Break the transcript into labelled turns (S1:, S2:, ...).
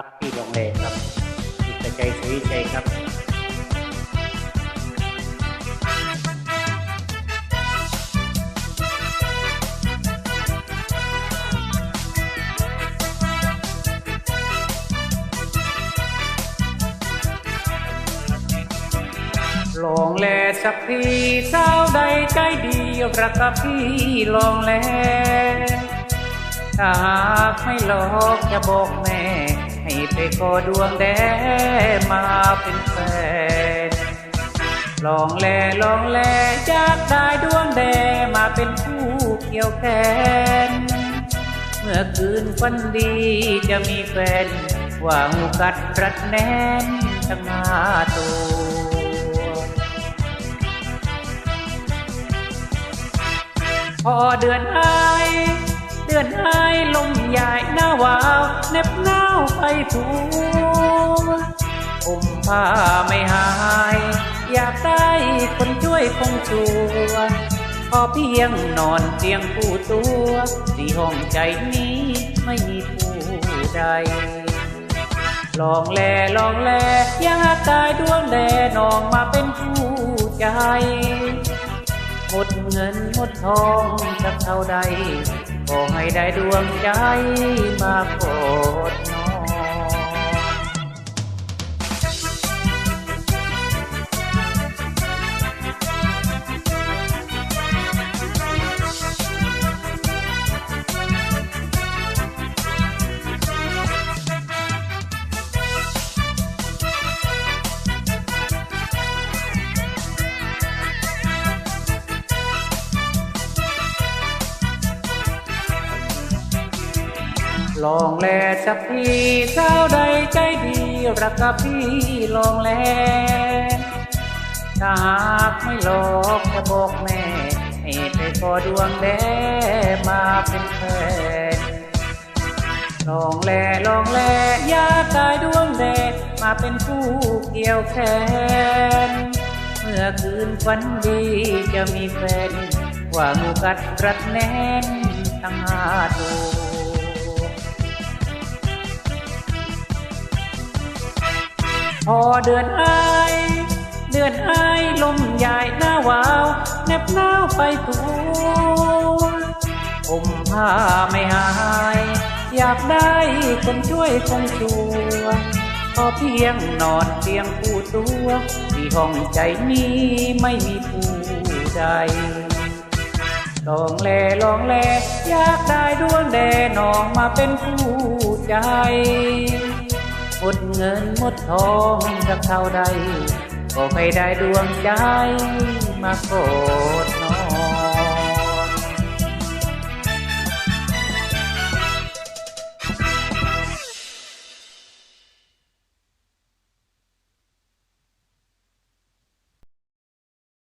S1: รักพี่ลงเลครับจิตใจสุวิชัยครับลองแลสักทีสาวใดใจดีรักกับพี่ลองแลถ้าหากไม่หลอกจะบอกแม่ ให้ไปขอดวงแดมาเป็นแฟน ลองแลลองแลอยากได้ดวงแดมาเป็นผู้เกี่ยวแขน เมื่อคืนฝันดีจะมีแฟน ว่างูกัดรัดแน่นทั้งหาตัวพอเดือนหาย เดือนหายลมใหญ่หน้าวาวเน็บหนา ไปทัวผมผ้าไม่หาย อยากได้คนช่วยคงชัวพอเพียงนอนเตียงผู้ตัวที่ห้องใจนี้ไม่มีผู้ใด ลองแลลองแลอยากได้ดวงแดนองมาเป็นผู้ใจหมดเงินหมดทองสักเท่าใดขอให้ได้ดวงใจมาโปรด ลองแลสักทีสาใดใจดีรักกับพี่ลองแลถ้าหากไม่หลอกจะบอกแม่ให้ไปขอดวงแดมาเป็นแฟนลองแลลองแลอยากได้ดวงแดมาเป็นผู้เกี่ยวแขนเมื่อคืนฝันดีจะมีแฟนว่างูกัดรัดแน่นทั้งห้าตัว พอเดือนหายเดือนหายลมใหญ่หน้าวาวเน็บหนาวไปทั่วผมผ้าไม่หาย อยากได้คนช่วยคงชัวพอเพียงนอนเตียงผู้ตัวที่ห้องใจนี้ไม่มีผู้ใดลองแลลองแลอยากได้ดวงแดนองมาเป็นผู้ใจ หมดเงินหมดทองสักเท่าใด ก็ไม่ได้ดวงใจมาโกรธ